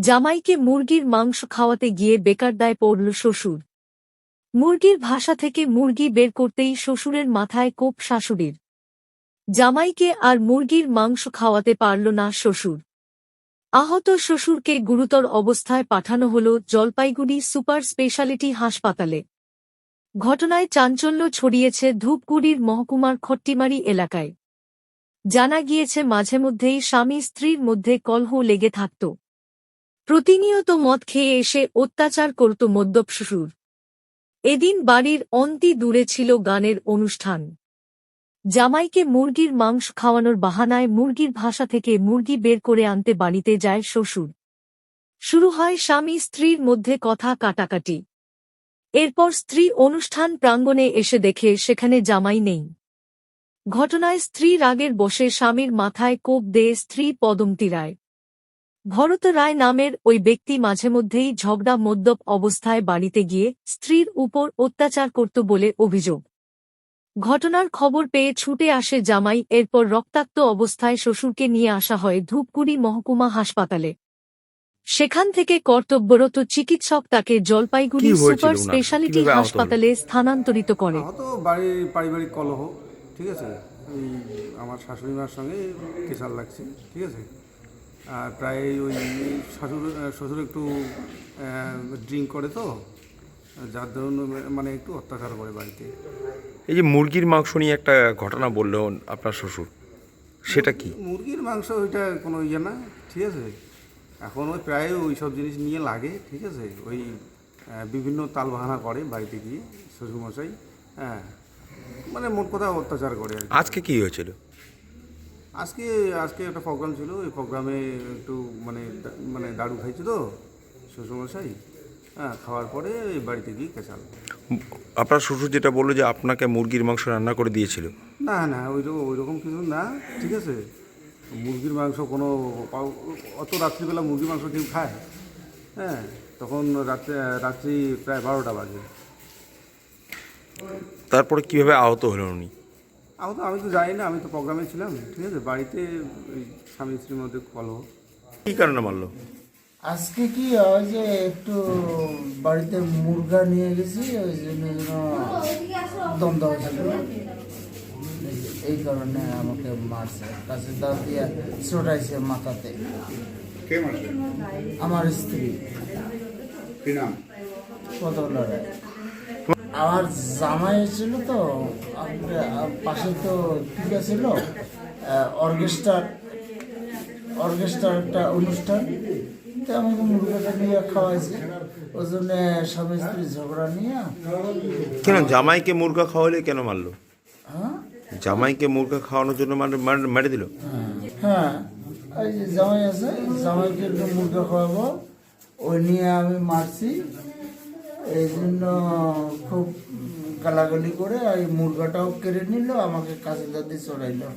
জামাইকে মুরগির মাংস খাওয়াতে গিয়ে বেকার দায় পড়ল শ্বশুর। মুরগির ভাষা থেকে মুরগি বের করতেই শ্বশুরের মাথায় কোপ শাশুড়ির। জামাইকে আর মুরগির মাংস খাওয়াতে পারল না শ্বশুর। আহত শ্বশুরকে গুরুতর অবস্থায় পাঠানো হল জলপাইগুড়ি সুপার স্পেশালিটি হাসপাতালে। ঘটনায় চাঞ্চল্য ছড়িয়েছে ধূপগুড়ির মহকুমার খট্টিমারি এলাকায়। জানা গিয়েছে, মাঝে মধ্যেই স্বামী স্ত্রীর মধ্যে কলহ লেগে থাকত। প্রতিনিয়ত মদ খেয়ে এসে অত্যাচার করত মদ্যপ শ্বশুর। এদিন বাড়ির অন্তি দূরে ছিল গানের অনুষ্ঠান। জামাইকে মুরগির মাংস খাওয়ানোর বাহানায় মুরগির ভাষা থেকে মুরগি বের করে আনতে বাড়িতে যায় শ্বশুর। শুরু হয় স্বামী স্ত্রীর মধ্যে কথা কাটাকাটি। এরপর স্ত্রী অনুষ্ঠান প্রাঙ্গণে এসে দেখে সেখানে জামাই নেই। ঘটনায় স্ত্রী রাগের বসে স্বামীর মাথায় কোপ দেয় স্ত্রী পদমতি রায়। ভরত রায় নামের ওই ব্যক্তি মাঝে মধ্যেই ঝগড়া মদ্যপ অবস্থায় বাড়িতে গিয়ে স্ত্রীর উপর অত্যাচার করত বলে অভিযোগ। ঘটনার খবর পেয়ে ছুটে আসে জামাই এরপর রক্তাক্ত অবস্থায় শ্বশুরকে নিয়ে আসা হয় ধূপগুড়ি মহকুমা হাসপাতালে। সেখান থেকে কর্তব্যরত চিকিৎসক তাকে জলপাইগুড়ি সুপার স্পেশালিটি? হাসপাতালে স্থানান্তরিত করে। বাড়ির পারিবারিক কলহ ঠিক আছে? আমার শাশুড়ি মার সঙ্গে লাগছে ঠিক আছে? প্রায় ওই শাশুড় শ্বশুর একটু ড্রিঙ্ক করে তো যার ধরুন মানে একটু অত্যাচার করে বাড়িতে। এই যে মুরগির মাংস নিয়ে একটা ঘটনা বলল আপনার শ্বশুর সেটা কি? মুরগির মাংস ওইটা কোনো ইয়ে না ঠিক আছে। এখন ওই প্রায় ওই সব জিনিস নিয়ে লাগে ঠিক আছে। ওই বিভিন্ন তাল বাহানা করে বাড়িতে গিয়ে শ্বশুরমশাই হ্যাঁ। মানে মোট কথা অত্যাচার করে। আজকে কি হয়েছিল? আজকে আজকে একটা প্রোগ্রাম ছিল ওই প্রোগ্রামে একটু মানে মানে দারু খাইছে তো শ্বশুরমশাই। হ্যাঁ খাওয়ার পরে বাড়িতে গিয়ে কেঁচাল আপনার শ্বশুর যেটা বলল যে আপনাকে মুরগির মাংস রান্না করে দিয়েছিল। না না ওই রকম ওই রকম কিছু না ঠিক আছে? মুরগির মাংস কোনো অত রাত্রিবেলা মুরগির মাংস কেউ খায়। হ্যাঁ তখন রাত্রে রাত্রি প্রায় বারোটা বাজে। তারপরে কীভাবে আহত হলেন উনি? আমি তো আমি তো জানি না আমি তো প্রোগ্রামে ছিলাম ঠিক আছে? বাড়িতে ওই স্বামী স্ত্রীর মধ্যে কলহ কি কারণে মারলো? আজকে কি হয় যে একটু বাড়িতে মুরগা নিয়ে গেছি ওই জন্য দ্বন্দ্ব হয়েছিল। এই কারণে আমাকে মারছে। কাছে দাও দিয়ে ছোটাইছে মাথাতে। কে মারছে? আমার স্ত্রী। কি নাম? কত লড়াই আমার জামাই ছিল তো পাশে তো ঠিক ছিল অর্কেস্ট্রার অর্কেস্ট্রার একটা অনুষ্ঠান তো আমাকে মুরগাটা নিয়ে খাওয়াইছে। ওই জন্য স্বামী স্ত্রী ঝগড়া নিয়ে। কেন জামাইকে মুরগা খাওয়ালে কেন মারলো? হ্যাঁ? জামাইকে মুরগা খাওয়ানোর জন্য মেরে দিল? হ্যাঁ এই যে জামাই আছে জামাইকে একটু মুরগা খাওয়াবো ওই নিয়ে আমি মারছি। এই জন্য খুব গালাগালি করে ওই মুরগাটাও কেড়ে নিল আমাকে কাছে দাদি চড়াইলো।